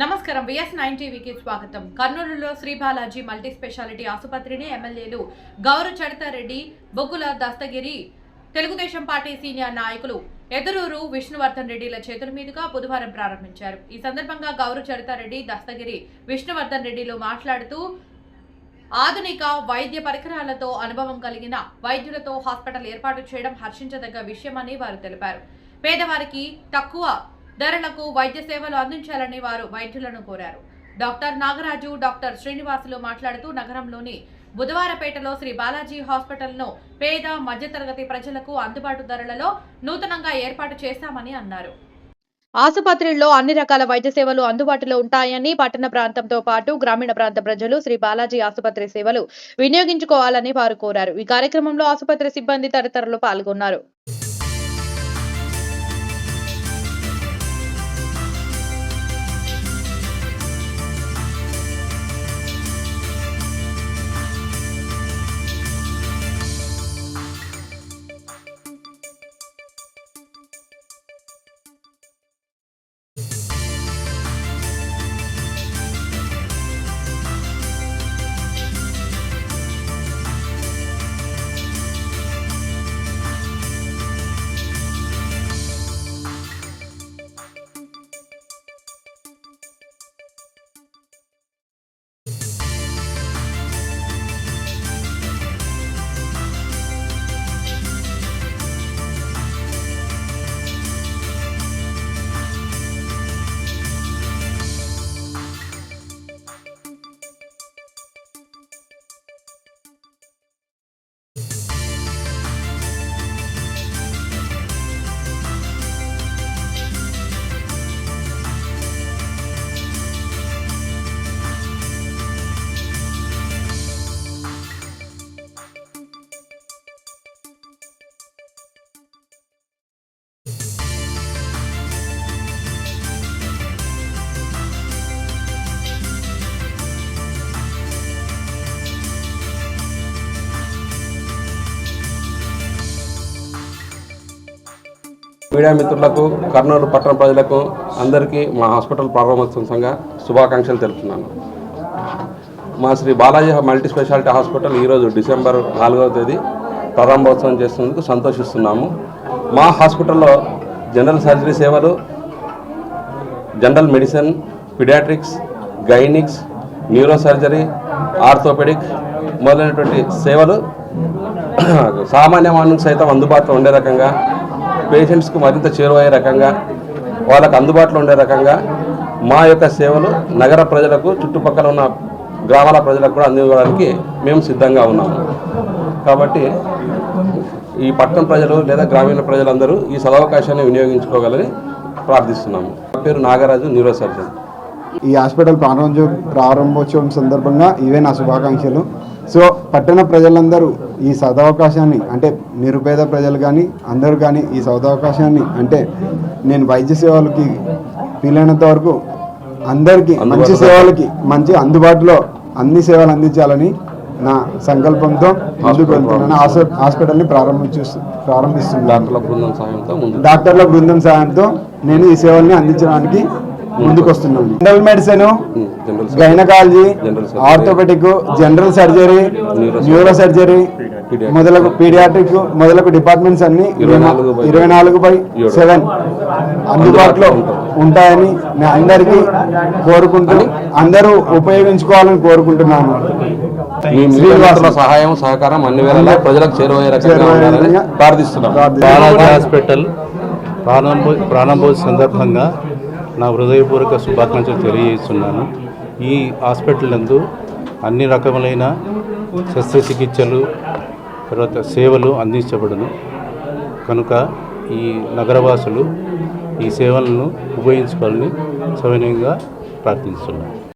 నమస్కారం. VS nine టీవీకి స్వాగతం. కర్నూలులో శ్రీ బాలాజీ మల్టీ స్పెషాలిటీ ఆసుపత్రిని ఎమ్మెల్యేలు గౌరవ చరితారెడ్డి బొగ్గుల దస్తగిరి తెలుగుదేశం పార్టీ సీనియర్ నాయకులు ఎదురూరు విష్ణువర్ధన్ రెడ్డిల చేతుల మీదుగా బుధవారం ప్రారంభించారు. ఈ సందర్భంగా గౌరవ చరితారెడ్డి దస్తగిరి విష్ణువర్ధన్ రెడ్డిలు మాట్లాడుతూ ఆధునిక వైద్య పరికరాలతో అనుభవం కలిగిన వైద్యులతో హాస్పిటల్ ఏర్పాటు చేయడం హర్షించదగ్గ విషయమని వారు తెలిపారు. పేదవారికి తక్కువ ధరలకు వైద్య సేవలు అందించాలని వారు వైద్యులను కోరారు. డాక్టర్ నాగరాజు డాక్టర్ శ్రీనివాసులు మాట్లాడుతూ నగరంలోని బుధవారపేటలో శ్రీ బాలాజీ హాస్పిటల్ను పేద మధ్యతరగతి ప్రజలకు అందుబాటు ధరలలో నూతనంగా ఏర్పాటు చేశామని అన్నారు. ఆసుపత్రిలో అన్ని రకాల వైద్య సేవలు అందుబాటులో ఉంటాయని పట్టణ ప్రాంతంతో పాటు గ్రామీణ ప్రాంత ప్రజలు శ్రీ బాలాజీ ఆసుపత్రి సేవలు వినియోగించుకోవాలని వారు కోరారు. ఈ కార్యక్రమంలో ఆసుపత్రి సిబ్బంది తదితరులు పాల్గొన్నారు. మీడియా మిత్రులకు కర్నూలు పట్టణ ప్రజలకు అందరికీ మా హాస్పిటల్ ప్రారంభోత్సవం సంఘ శుభాకాంక్షలు తెలుపుతున్నాను. మా Sri Balaji multi speciality hospital ఈరోజు డిసెంబర్ నాలుగవ తేదీ ప్రారంభోత్సవం చేస్తున్నందుకు సంతోషిస్తున్నాము. మా హాస్పిటల్లో జనరల్ సర్జరీ సేవలు general medicine paediatrics gynaecs neuro surgery orthopaedic మొదలైనటువంటి సేవలు సామాన్య మానవునికి సైతం అందుబాటులో ఉండే రకంగా పేషెంట్స్కు మరింత చేరువయ్యే రకంగా వాళ్ళకు అందుబాటులో ఉండే రకంగా మా యొక్క సేవలు నగర ప్రజలకు చుట్టుపక్కల ఉన్న గ్రామాల ప్రజలకు కూడా అందివ్వడానికి మేము సిద్ధంగా ఉన్నాము కాబట్టి ఈ పట్టణ ప్రజలు లేదా గ్రామీణ ప్రజలందరూ ఈ సదవకాశాన్ని వినియోగించుకోగలని ప్రార్థిస్తున్నాము. నా పేరు నాగరాజు న్యూరో సర్జన్. ఈ హాస్పిటల్ ప్రారంభ ప్రారంభోత్సవం సందర్భంగా ఇవే నా శుభాకాంక్షలు. సో పట్టణ ప్రజలందరూ ఈ సదవకాశాన్ని అంటే నిరుపేద ప్రజలు కానీ అందరూ కానీ ఈ సదవకాశాన్ని అంటే నేను వైద్య సేవలకి వీలైనంత వరకు అందరికీ మంచి సేవలకి మంచి అందుబాటులో అన్ని సేవలు అందించాలని నా సంకల్పంతో ముందుకు వెళ్తున్నాను. హాస్ప- హాస్పిటల్ని ప్రారంభించు ప్రారంభిస్తున్నాను. డాక్టర్ల బృందం సాయంతో నేను ఈ సేవల్ని అందించడానికి ముందుకు వస్తున్నాను general medicine general gynaecology general surgery. Orthopaedic general surgery neuro surgery. మొదలగు పీడియాట్రిక్ మొదలగు డిపార్ట్మెంట్స్ అన్ని ఇరవై నాలుగు బై. సెవెన్ అందుబాటులో ఉంటాయని నేను అందరికీ కోరుకుంటూ అందరూ ఉపయోగించుకోవాలని కోరుకుంటున్నాను. సహాయం సహకారం అన్ని వేళలా ప్రజలకు చేరువయ్యే రకంగా ప్రార్థిస్తున్నాం. హాస్పిటల్ ప్రారంభ ప్రారంభోత్సవ సందర్భంగా నా హృదయపూర్వక శుభాకాంక్షలు తెలియజేస్తున్నాను. ఈ హాస్పిటల్ నందు అన్ని రకములైన శస్త్రచికిత్సలు తర్వాత సేవలు అందించబడును. కనుక ఈ నగరవాసులు ఈ సేవలను ఉపయోగించుకోవాలని సవినయంగా ప్రార్థిస్తున్నాను.